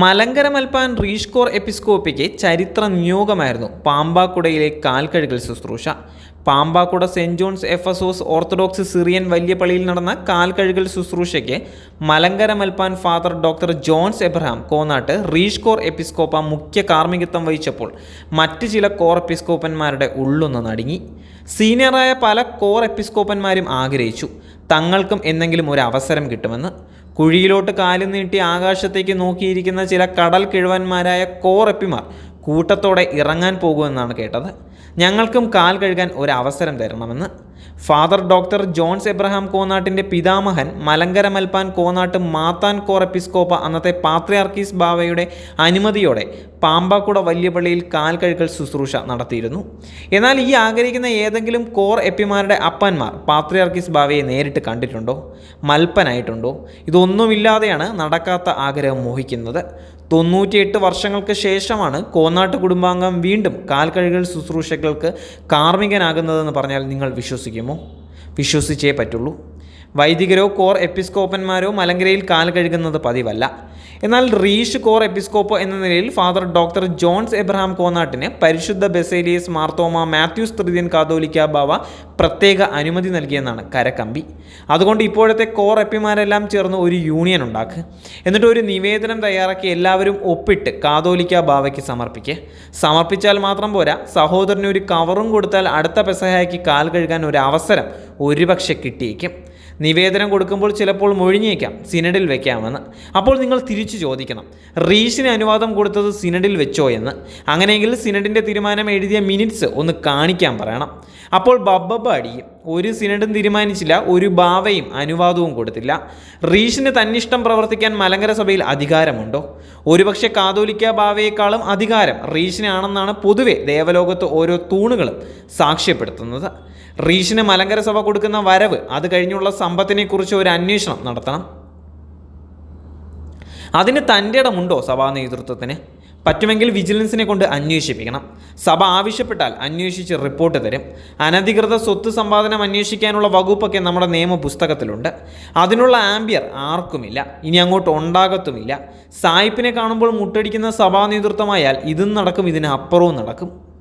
മലങ്കര മൽപ്പാൻ റീഷ്കോർ എപ്പിസ്കോപ്പിക്ക് ചരിത്ര നിയോഗമായിരുന്നു പാമ്പാക്കുടയിലെ കാൽക്കഴുകൽ ശുശ്രൂഷ. പാമ്പാക്കുട സെന്റ് ജോൺസ് എഫ് എസോസ് ഓർത്തഡോക്സ് സിറിയൻ വലിയ പള്ളിയിൽ നടന്ന കാൽക്കഴുകൽ ശുശ്രൂഷയ്ക്ക് Malankara Malpan father doctor John's Abraham കോന്നാട്ട് റീഷ്കോർ എപ്പിസ്കോപ്പ മുഖ്യ കാർമ്മികത്വം വഹിച്ചപ്പോൾ മറ്റ് ചില കോർ എപ്പിസ്കോപ്പന്മാരുടെ ഉള്ളൊന്ന് നടുങ്ങി. സീനിയറായ പല കോർ എപ്പിസ്കോപ്പന്മാരും ആഗ്രഹിച്ചു. തങ്ങൾക്കും എന്തെങ്കിലും ഒരു അവസരം കിട്ടുമെന്ന്. കുഴിയിലോട്ട് കാലു നീട്ടി ആകാശത്തേക്ക് നോക്കിയിരിക്കുന്ന ചില കടൽ കിഴവന്മാരായ കോറപ്പിമാർ കൂട്ടത്തോടെ ഇറങ്ങാൻ പോകുമെന്നാണ് കേട്ടത്. ഞങ്ങൾക്കും കാൽ കഴുകാൻ ഒരു അവസരം തരണമെന്ന് ഫാദർ ഡോക്ടർ ജോൺസ് എബ്രഹാം കോനാട്ടിന്റെ പിതാമഹൻ മലങ്കര മൽപ്പാൻ കോനാട്ട് മാത്താൻ കോർ എപ്പിസ്കോപ്പ അന്നത്തെ പാത്രിയാർക്കീസ് ബാവയുടെ അനുമതിയോടെ പാമ്പാക്കുട വലിയ പള്ളിയിൽ കാൽ കഴുകൽ ശുശ്രൂഷ നടത്തിയിരുന്നു. എന്നാൽ ഈ ആഗ്രഹിക്കുന്ന ഏതെങ്കിലും കോർ എപ്പിമാരുടെ അപ്പന്മാർ പാത്രിയാർക്കീസ് ബാവയെ നേരിട്ട് കണ്ടിട്ടുണ്ടോ? മൽപ്പനായിട്ടുണ്ടോ? ഇതൊന്നുമില്ലാതെയാണ് നടക്കാത്ത ആഗ്രഹം മോഹിക്കുന്നത്. തൊണ്ണൂറ്റിയെട്ട് വർഷങ്ങൾക്ക് ശേഷമാണ് കോന്നാട്ട് കുടുംബാംഗം വീണ്ടും കാൽ കഴുകൽ ശുശ്രൂഷകൾക്ക് കാർമ്മികനാകുന്നതെന്ന് പറഞ്ഞാൽ നിങ്ങൾ വിശ്വസിക്കുമോ? വിശ്വസിച്ചേ പറ്റുള്ളൂ. വൈദികരോ കോർ എപ്പിസ്കോപ്പന്മാരോ മലങ്കരയിൽ കാൽ കഴുകുന്നത് പതിവല്ല. എന്നാൽ റീഷ് കോർ എപ്പിസ്കോപ്പ് എന്ന നിലയിൽ ഫാദർ ഡോക്ടർ ജോൺസ് എബ്രഹാം കോന്നാട്ടിന് പരിശുദ്ധ ബെസേലിയസ് മാർത്തോമ മാത്യൂസ് തൃതീയൻ കാതോലിക്ക ബാവ പ്രത്യേക അനുമതി നൽകിയെന്നാണ് കരക്കമ്പി. അതുകൊണ്ട് ഇപ്പോഴത്തെ കോർ എപ്പിമാരെല്ലാം ചേർന്ന് ഒരു യൂണിയൻ ഉണ്ടാക്കുക എന്നിട്ട് ഒരു നിവേദനം തയ്യാറാക്കി എല്ലാവരും ഒപ്പിട്ട് കാതോലിക്ക ബാവയ്ക്ക് സമർപ്പിക്കുക സമർപ്പിച്ചാൽ മാത്രം പോരാ സഹോദരന് ഒരു കവറും കൊടുത്താൽ അടുത്ത പെസഹായ്ക്ക് കാൽ കഴുകാൻ ഒരു അവസരം ഒരുപക്ഷെ കിട്ടിയേക്കും. നിവേദനം കൊടുക്കുമ്പോൾ ചിലപ്പോൾ മൊഴിഞ്ഞേക്കാം സിനഡിൽ വെക്കാമെന്ന്. അപ്പോൾ നിങ്ങൾ തിരിച്ചു ചോദിക്കണം റീഷിന് അനുവാദം കൊടുത്തത് സിനഡിൽ വെച്ചോ എന്ന്? അങ്ങനെയെങ്കിൽ സിനഡിന്റെ തീരുമാനം എഴുതിയ മിനിറ്റ്സ് ഒന്ന് കാണിക്കാൻ പറയണം. അപ്പോൾ ബബ്ബബ അടിയും ഒരു സിനഡും തീരുമാനിച്ചില്ല ഒരു ബാവയും അനുവാദവും കൊടുത്തില്ല. റീഷിന് തന്നിഷ്ടം പ്രവർത്തിക്കാൻ മലങ്കര സഭയിൽ അധികാരമുണ്ടോ? ഒരുപക്ഷെ കാതോലിക്ക ഭാവയേക്കാളും അധികാരം റീഷിനാണെന്നാണ് പൊതുവെ ദേവലോകത്ത് ഓരോ തൂണുകളും സാക്ഷ്യപ്പെടുത്തുന്നത്. റീഷിന് മലങ്കര സഭ കൊടുക്കുന്ന വരവ് അത് കഴിഞ്ഞുള്ള സമ്പത്തിനെക്കുറിച്ച് ഒരു അന്വേഷണം നടത്തണം. അതിന് തന്റെ ഇടമുണ്ടോ സഭാ നേതൃത്വത്തിന്? പറ്റുമെങ്കിൽ വിജിലൻസിനെ കൊണ്ട് അന്വേഷിപ്പിക്കണം. സഭ ആവശ്യപ്പെട്ടാൽ അന്വേഷിച്ച് റിപ്പോർട്ട് തരും. അനധികൃത സ്വത്ത് സമ്പാദനം അന്വേഷിക്കാനുള്ള വകുപ്പൊക്കെ നമ്മുടെ നിയമപുസ്തകത്തിലുണ്ട്. അതിനുള്ള ആംബിയർ ആർക്കുമില്ല. ഇനി അങ്ങോട്ട് ഉണ്ടാകത്തുമില്ല. സായിപ്പിനെ കാണുമ്പോൾ മുട്ടടിക്കുന്ന സഭാ നേതൃത്വമായാൽ ഇതും നടക്കും ഇതിന് അപ്പുറവും നടക്കും.